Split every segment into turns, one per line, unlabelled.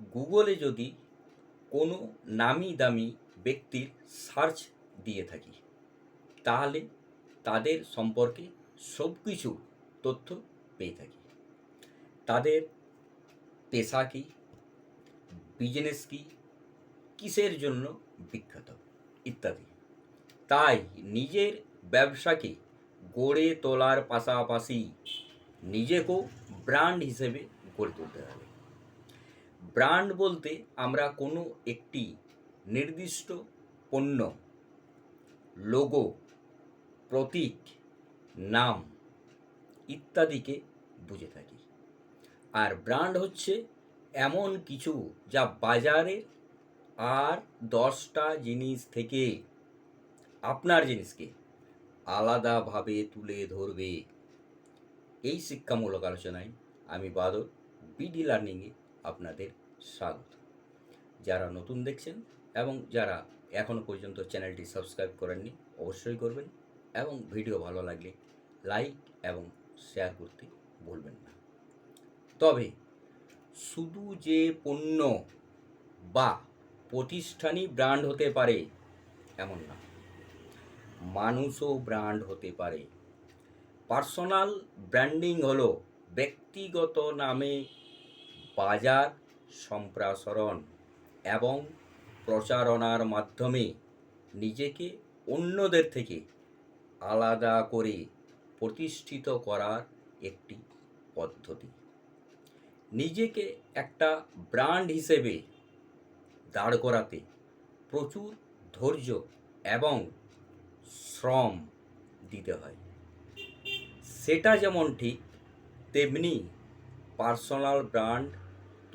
গুগলে যদি কোনো নামি দামি ব্যক্তির সার্চ দিয়ে থাকি, তাহলে তাদের সম্পর্কে সব কিছু তথ্য পেয়ে থাকি। তাদের পেশা কী বিজনেস কী, কিসের জন্য বিখ্যাত ইত্যাদি। তাই নিজের ব্যবসাকে গড়ে তোলার পাশাপাশি নিজেকেও ব্র্যান্ড হিসেবে গড়ে তুলতে হবে। ব্র্যান্ড বলতে আমরা কোনো একটি নির্দিষ্ট পণ্য, লোগো, প্রতীক, নাম ইত্যাদিকে বুঝে থাকি। আর ব্র্যান্ড হচ্ছে এমন কিছু যা বাজারে আর দশটা জিনিস থেকে আপনার জিনিসকে আলাদাভাবে তুলে ধরবে। এই শিক্ষামূলক আলোচনায় আমি বাদল, বিডি লার্নিংয়ে আপনাদের স্বাগত। যারা নতুন দেখছেন এবং যারা এখনও পর্যন্ত চ্যানেলটি সাবস্ক্রাইব করেননি, অবশ্যই করবেন এবং ভিডিও ভালো লাগলে লাইক এবং শেয়ার করতে ভুলবেন না। তবে শুধু যে পণ্য বা প্রতিষ্ঠানই ব্র্যান্ড হতে পারে এমন না, মানুষও ব্র্যান্ড হতে পারে। পার্সোনাল ব্র্যান্ডিং হলো ব্যক্তিগত নামে বাজার সম্প্রসারণ এবং প্রচারণার মাধ্যমে নিজেকে অন্যদের থেকে আলাদা করে প্রতিষ্ঠিত করার একটি পদ্ধতি। নিজেকে একটা ব্র্যান্ড হিসেবে দাঁড় করাতে প্রচুর ধৈর্য এবং শ্রম দিতে হয়। সেটা যেমন ঠিক, তেমনি পার্সোনাল ব্র্যান্ড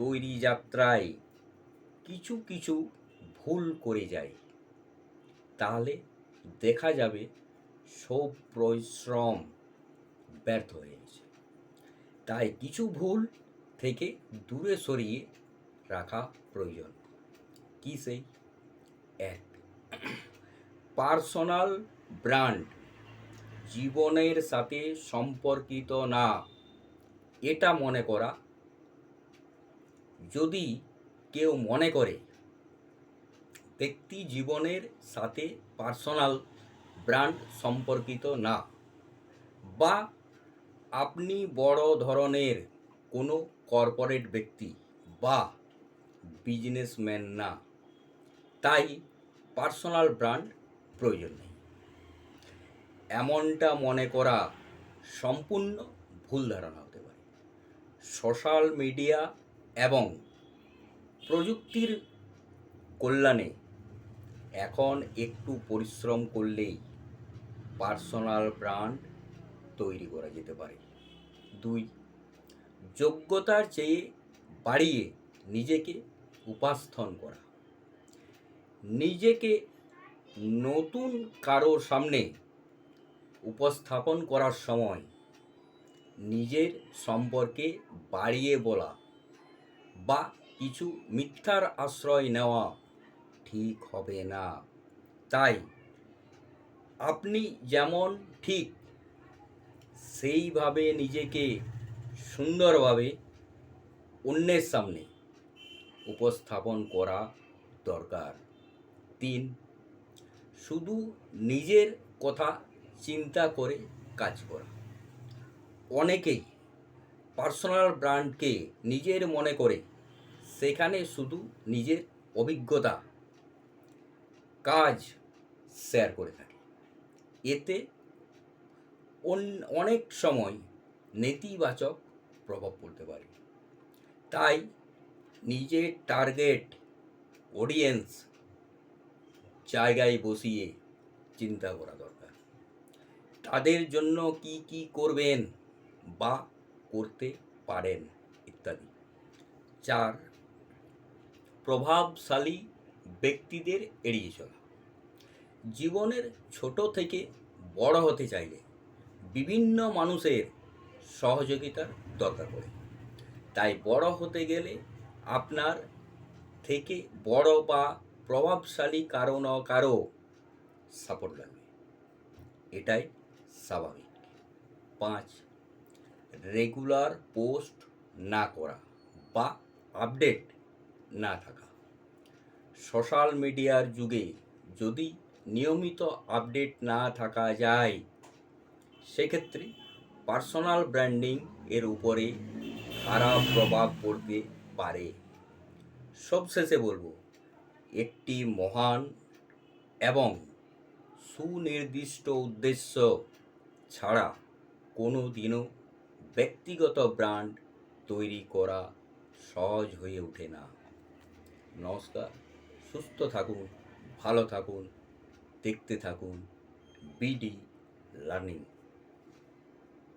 তৈরি যাত্রায় কিছু কিছু ভুল করে যায়। তাহলে দেখা যাবে সব পরিশ্রম ব্যর্থ হয়ে গেছে। তাই কিছু ভুল থেকে দূরে সরিয়ে রাখা প্রয়োজন। কি সেই? এক, পার্সোনাল ব্র্যান্ড জীবনের সাথে সম্পর্কিত না। এটা মনে করা যদি কেউ মনে করে, ব্যক্তি জীবনের সাথে পার্সোনাল ব্র্যান্ড সম্পর্কিত না বা আপনি বড় ধরনের কোনো কর্পোরেট ব্যক্তি বা বিজনেসম্যান না, তাই পার্সোনাল ব্র্যান্ড প্রয়োজন নেই। এমনটা মনে করা সম্পূর্ণ ভুল ধারণা হতে পারে। সোশ্যাল মিডিয়া এবং প্রযুক্তির কল্যাণে এখন একটু পরিশ্রম করলেই পার্সোনাল ব্র্যান্ড তৈরি করা যেতে পারে। দুই, যোগ্যতার চেয়ে বাড়িয়ে নিজেকে উপাস্থান করা। নিজেকে নতুন কারোর সামনে উপস্থাপন করার সময় নিজের সম্পর্কে বাড়িয়ে বলা বা কিছু মিথ্যার আশ্রয় নেওয়া ঠিক হবে না। তাই আপনি যেমন ঠিক সেইভাবে নিজেকে সুন্দরভাবে অন্যের সামনে উপস্থাপন করা দরকার। তিন, শুধু নিজের কথা চিন্তা করে কাজ করা। অনেকেই পার্সোনাল ব্র্যান্ডকে নিজের মনে করে সেখানে শুধু নিজের অভিজ্ঞতা, কাজ শেয়ার করে থাকে। এতে অন- অনেক সময় নেতিবাচক প্রভাব পড়তে পারে। তাই নিজের টার্গেট অডিয়েন্স জায়গায় বসিয়ে চিন্তা করা দরকার। তাদের জন্য কি কি করবেন বা করতে পারেন ইত্যাদি। চার প্রভাবশালী ব্যক্তিদের এড়িয়ে চলা। জীবনের ছোট থেকে বড় হতে চাইলে বিভিন্ন মানুষের সহযোগিতার দরকার পড়ে। তাই বড় হতে গেলে আপনার থেকে বড় বা প্রভাবশালী কারও না কারও সাপোর্ট লাগবে। এটাই স্বাভাবিক। পাঁচ, রেগুলার পোস্ট না করা বা আপডেট না থাকা। সোশ্যাল মিডিয়ার যুগে যদি নিয়মিত আপডেট না থাকা যায়, সেক্ষেত্রে পার্সোনাল ব্র্যান্ডিং এর উপরে খারাপ প্রভাব পড়তে পারে। সবশেষে বলব, একটি মহান এবং সুনির্দিষ্ট উদ্দেশ্য ছাড়া কোনো দিনও ব্যক্তিগত ব্র্যান্ড তৈরি করা সহজ হয়ে ওঠে না। নমস্কার। সুস্থ থাকুন ভালো থাকুন দেখতে থাকুন বিডি লার্নিং।